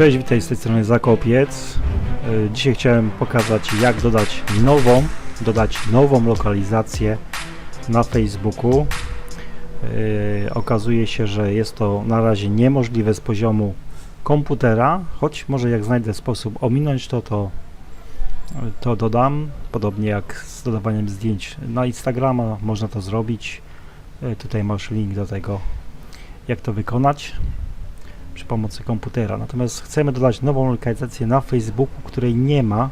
Cześć, witaj z tej strony Zakopiec. Y, Dzisiaj chciałem pokazać jak dodać nową, dodać nową lokalizację na Facebooku. Yy, Okazuje się, że jest to na razie niemożliwe z poziomu komputera, choć może jak znajdę sposób ominąć to, to, to dodam. Podobnie jak z dodawaniem zdjęć na Instagrama można to zrobić. Yy, Tutaj masz link do tego, jak to wykonać przy pomocy komputera. Natomiast chcemy dodać nową lokalizację na Facebooku, której nie ma.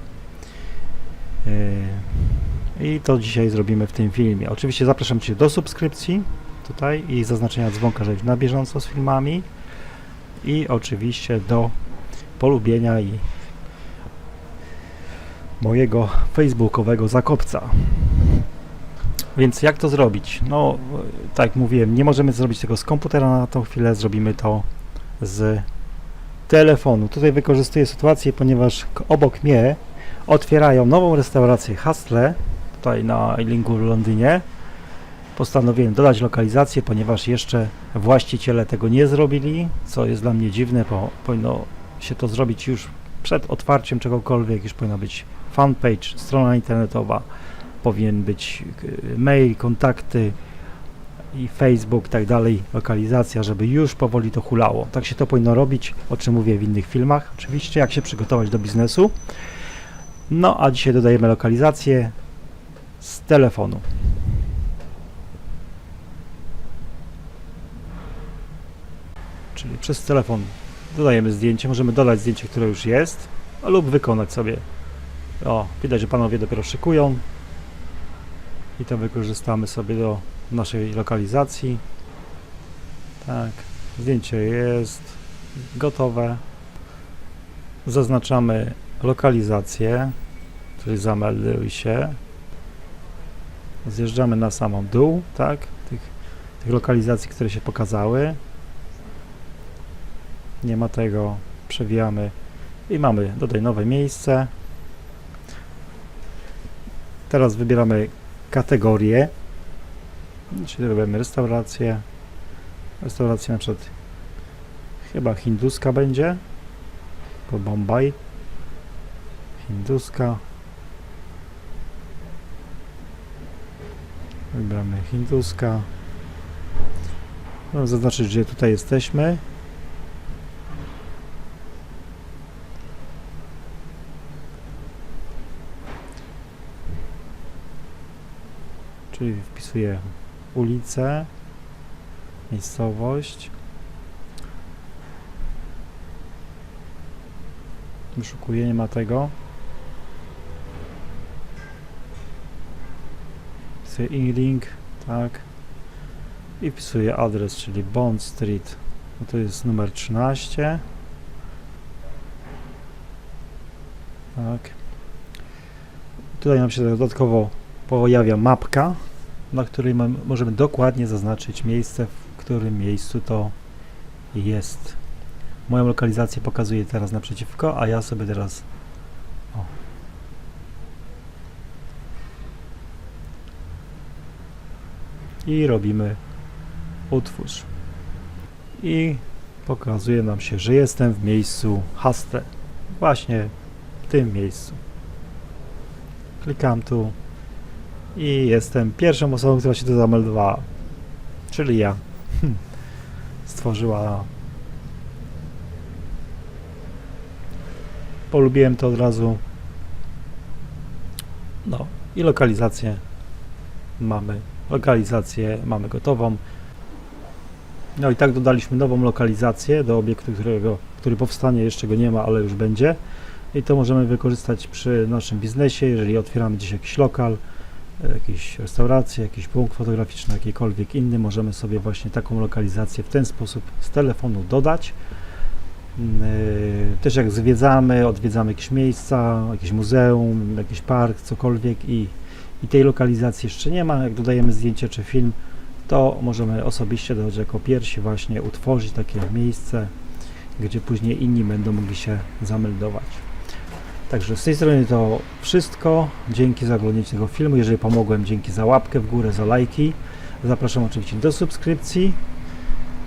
Yy, I to dzisiaj zrobimy w tym filmie. Oczywiście zapraszam Cię do subskrypcji tutaj i zaznaczenia dzwonka, żeby być na bieżąco z filmami. I oczywiście do polubienia i mojego facebookowego zakopca. Więc jak to zrobić? No, tak jak mówiłem, nie możemy zrobić tego z komputera na tą chwilę, zrobimy to z telefonu. Tutaj wykorzystuję sytuację, ponieważ obok mnie otwierają nową restaurację Hustle, tutaj na linku w Londynie. Postanowiłem dodać lokalizację, ponieważ jeszcze właściciele tego nie zrobili, co jest dla mnie dziwne, bo powinno się to zrobić już przed otwarciem czegokolwiek, już powinna być fanpage, strona internetowa, powinien być y, mail, kontakty, i Facebook i tak dalej, lokalizacja, żeby już powoli to hulało. Tak się to powinno robić, o czym mówię w innych filmach, oczywiście, jak się przygotować do biznesu. No, a dzisiaj dodajemy lokalizację z telefonu. Czyli przez telefon dodajemy zdjęcie, możemy dodać zdjęcie, które już jest, lub wykonać sobie. O, widać, że panowie dopiero szykują i to wykorzystamy sobie do naszej lokalizacji. Tak, zdjęcie jest gotowe. Zaznaczamy lokalizację, czyli zamelduj się. Zjeżdżamy na samą dół, tak, tych, tych lokalizacji, które się pokazały. Nie ma tego, przewijamy i mamy dodaj nowe miejsce. Teraz wybieramy kategorię Czyli robimy restaurację. Restauracja na przykład chyba hinduska będzie. Po Bombaj. Hinduska. Wybieramy hinduska. Możemy zaznaczyć, gdzie tutaj jesteśmy. Czyli wpisuję ulicę, miejscowość. Wyszukuję, nie ma tego. Wpisuję e-link, tak. I wpisuję adres, czyli Bond Street. No to jest numer 13. Tak. Tutaj nam się dodatkowo pojawia mapka na której możemy dokładnie zaznaczyć miejsce, w którym miejscu to jest. Moją lokalizację pokazuję teraz naprzeciwko, a ja sobie teraz o. i robimy utwórz i pokazuje nam się, że jestem w miejscu Haste właśnie w tym miejscu klikam tu i jestem pierwszą osobą, która się tu zameldowała. Czyli ja. Hm. Stworzyła. Polubiłem to od razu. No i lokalizację mamy. Lokalizację mamy gotową. No i tak dodaliśmy nową lokalizację do obiektu, którego, który powstanie, jeszcze go nie ma, ale już będzie. I to możemy wykorzystać przy naszym biznesie, jeżeli otwieramy gdzieś jakiś lokal, jakieś restauracje, jakiś punkt fotograficzny, jakikolwiek inny, możemy sobie właśnie taką lokalizację w ten sposób z telefonu dodać. Yy, Też jak zwiedzamy, odwiedzamy jakieś miejsca, jakieś muzeum, jakiś park, cokolwiek i, i tej lokalizacji jeszcze nie ma, jak dodajemy zdjęcie czy film, to możemy osobiście dodać jako pierwsi właśnie utworzyć takie miejsce, gdzie później inni będą mogli się zameldować. Także z tej strony to wszystko. Dzięki za oglądanie tego filmu. Jeżeli pomogłem, dzięki za łapkę w górę, za lajki. Zapraszam oczywiście do subskrypcji.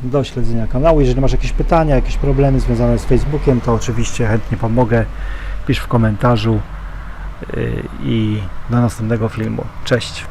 do śledzenia kanału. Jeżeli masz jakieś pytania, jakieś problemy związane z Facebookiem, to oczywiście chętnie pomogę. Pisz w komentarzu yy, i do następnego filmu. Cześć!